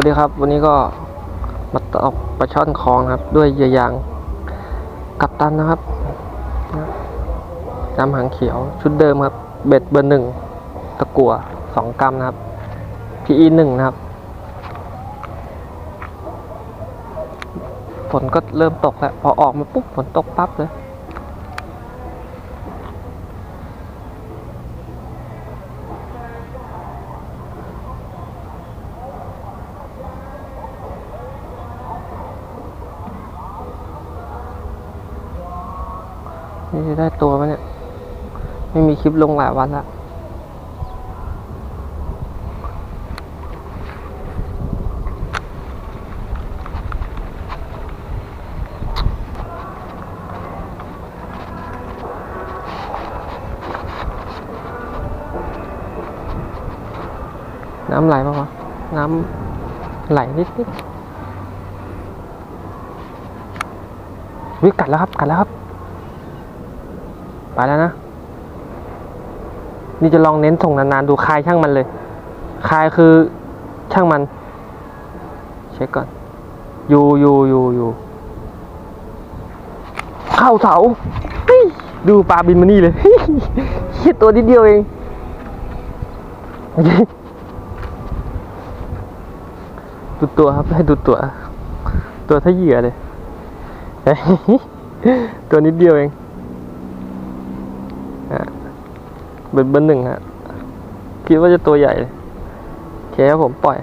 วัสดีครับ วันนี้ก็มาตกปลาช่อนคลองครับ ด้วยเยื่อยางกับตันนะครับจำหางเขียวชุดเดิมครับ เบ็ดเบอร์หนึ่งตะกั่วสองกรัมนะครับ PE หนึ่งนะครับฝนก็เริ่มตกแล้ว พอออกมาปุ๊บฝนตกปั๊บเลย นี่จะได้ตัวไหมเนี่ย ไม่มีคลิปลงหลายวันละน้ำไหลปะวะน้ำไหลนิดนิดวิกัดแล้วครับ กัดแล้วครับ ไปแล้วนะ นี่จะลองเน้นส่งนานๆ ดูคายช่างมันเลย คายคือช่างมัน เช็คก่อน อยู่อยู่อยู่อยู่เข้าเสาดูปลาบินมานี่เลยเฮ้ยเหี้ยตัวนิดเดียวเอง ดูตัวครับ ให้ดูตัว ตัวถ้าเหยื่อเลย ตัวนิดเดียวเอง ฮะ เบอร์เบอร์หนึ่งฮะ คิดว่าจะตัวใหญ่เลยโอเคครับผมปล่อย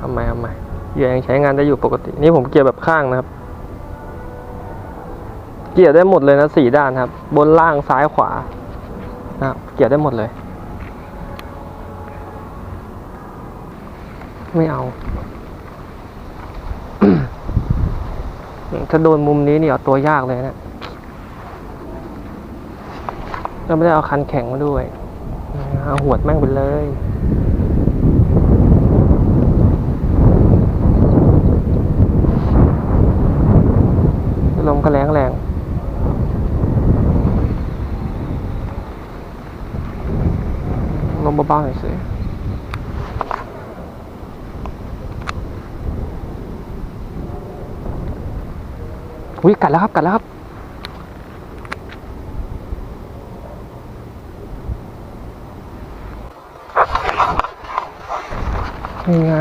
ทำไมทำไมเหยื่อยังใช้งานได้อยู่ปกติ นี่ผมเกี่ยวแบบข้างนะครับ เกี่ยวได้หมดเลยนะสี่ด้านครับ บนล่างซ้ายขวานะครับเกี่ยวได้หมดเลย ไม่เอา ถ้าโดนมุมนี้นี่เอาตัวยากเลยนะเราไม่ได้เอาคันแข็งมาด้วย เอาหวดแม่งไปเลย ลมก็แรงแรงลมเบาๆหน่อยสิ อุ้ยกัดแล้วครับกัดแล้วครับยังไง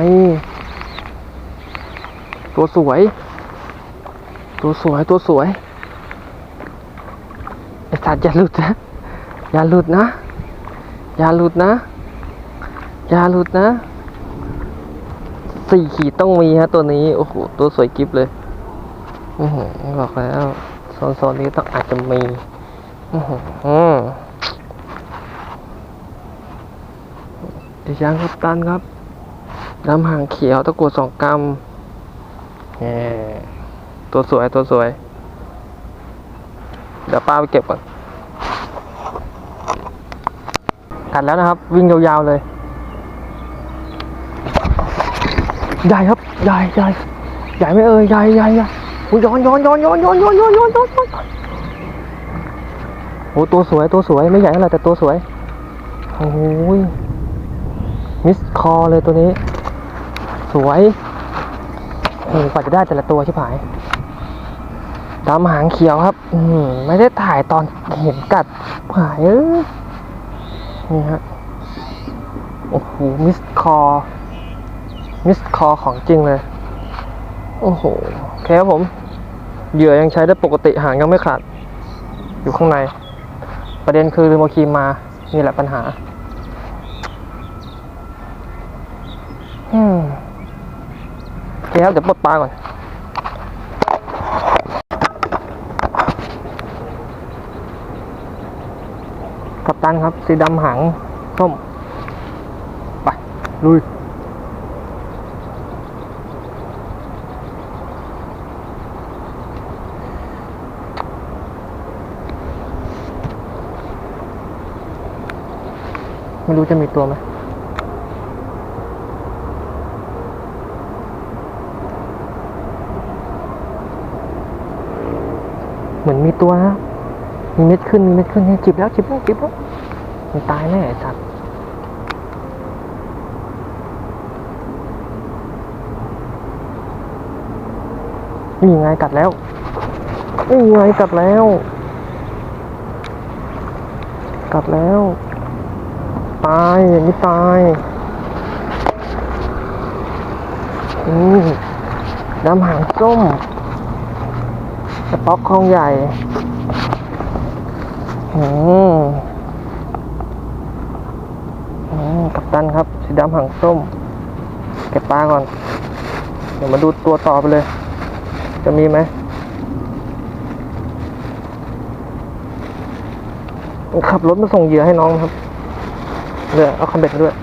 ตัวสวย ตัวสวยตัวสวยไอ้สัตว์อย่าหลุดนะ อย่าหลุดนะ อย่าหลุดนะ อย่าหลุดนะ สี่ขีดต้องมีฮะตัวนี้ โอ้โห ตัวสวยกิฟเลย บอกแล้วโซนโซนนี้ต้องอาจจะมีอือหืออืมเดี๋ยวยางครับตันครับดำหางเขียวตะกรวดสองกรัมตัวสวยตัวสวย เดี๋ยวป้าไปเก็บก่อนกัดแล้วนะครับ วิ่งยาวๆเลย ใหญ่ครับ ใหญ่ใหญ่ใหญ่ไม่เอ่ยใหญ่ใหญ่ใหญ่ อ้ยย้อนย้อนย้อนย้อนย้อนย้อนย้อนย้อนย้อนย้อนโอ้ตัวสวยตัวสวยไม่ใหญ่เท่าไรแต่ตัวสวยโอ้ยมิสคอเลยตัวนี้ สวยโอ้กว่าจะได้แต่ละตัวชิบหายดำหางเขียวครับอืมไม่ได้ถ่ายตอนเห็นกัดหายเอ้ยนี่ฮะโอ้โหมิสคอมิสคอของจริงเลย โอ้โห เคครับผม เหยื่อยังใช้ได้ปกติหางยังไม่ขาด อยู่ข้างใน ประเด็นคือลืมเอาครีมมา นี่แหละปัญหาอืมโอเคครับเดี๋ยวปลดปลาก่อนกับตันครับ สีดำหางส้ม ไป ลุย ไม่รู้จะมีตัวไหมเหมือนมีตัวนะมีเม็ดขึ้น มีเม็ดขึ้นเนี่ยจิบแล้วจิบแล้วจิบแล้วมันตายแน่ไอ้สัตว์นี่ไงกัดแล้วนี่ไงกัดแล้ว กัดแล้ว ตายอย่างนี้ตายอืมน้ำหางส้มกระป๊อกคลองใหญ่อืมอืมกับตันครับสีดำหางส้ม เก็บปลาก่อน เดี๋ยวมาดูตัวต่อไปเลย จะมีไหมขับรถมาส่งเหยื่อให้น้องครับ เดี๋ยวเอาคันเบ็ดมาด้วย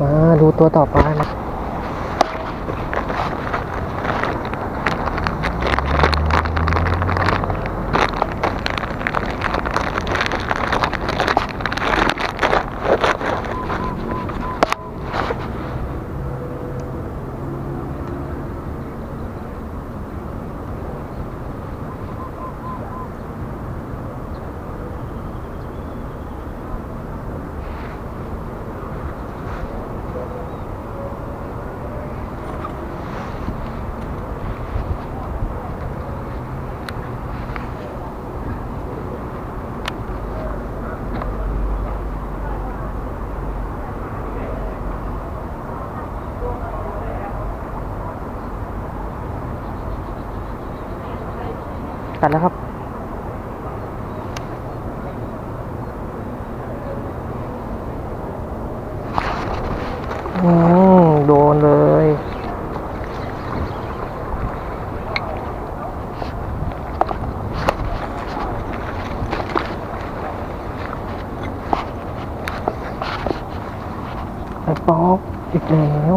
มาดูตัวต่อไปนะ กัดแล้วครับ อืมโดนเลยไอ้ป๊อกอีกแล้ว